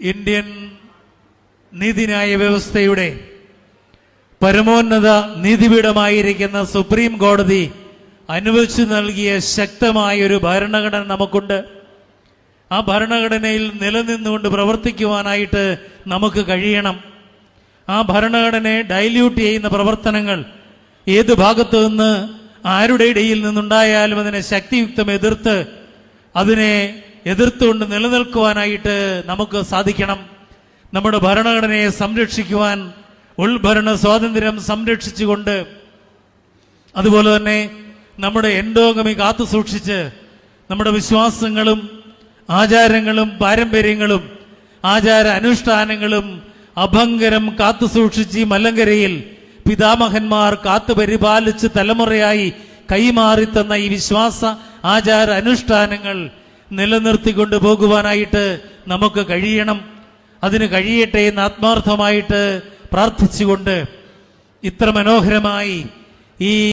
Indian നീതിന്യായ വ്യവസ്ഥയുടെ പരമോന്നത നീതിപീഠമായിരിക്കുന്ന സുപ്രീം കോടതി അനുവദിച്ചു നൽകിയ ശക്തമായ ഒരു ഭരണഘടന നമുക്കുണ്ട്. ആ ഭരണഘടനയിൽ നിലനിന്നുകൊണ്ട് പ്രവർത്തിക്കുവാനായിട്ട് നമുക്ക് കഴിയണം. ആ ഭരണഘടനയെ ഡൈല്യൂട്ട് ചെയ്യുന്ന പ്രവർത്തനങ്ങൾ ഏത് ഭാഗത്തു നിന്ന് ആരുടെ ഇടയിൽ നിന്നുണ്ടായാലും അതിനെ ശക്തിയുക്തം എതിർത്ത് അതിനെ എതിർത്തുകൊണ്ട് നിലനിൽക്കുവാനായിട്ട് നമുക്ക് സാധിക്കണം. നമ്മുടെ ഭരണഘടനയെ സംരക്ഷിക്കുവാൻ ഉൾഭരണ സ്വാതന്ത്ര്യം സംരക്ഷിച്ചുകൊണ്ട്. അതുപോലെ തന്നെ നമ്മുടെ എൻഡോഗമി കാത്തു സൂക്ഷിച്ച് നമ്മുടെ വിശ്വാസങ്ങളും ആചാരങ്ങളും പാരമ്പര്യങ്ങളും ആചാര അനുഷ്ഠാനങ്ങളും അഭംഗരം കാത്തു സൂക്ഷിച്ച് മലങ്കരയിൽ പിതാമഹന്മാർ കാത്തു പരിപാലിച്ച് തലമുറയായി കൈമാറി തന്ന ഈ വിശ്വാസ ആചാര അനുഷ്ഠാനങ്ങൾ നിലനിർത്തിക്കൊണ്ട് പോകുവാനായിട്ട് നമുക്ക് കഴിയണം. അതിന് കഴിയട്ടെ എന്ന് ആത്മാർത്ഥമായിട്ട് പ്രാർത്ഥിച്ചുകൊണ്ട് ഇത്ര മനോഹരമായി ഈ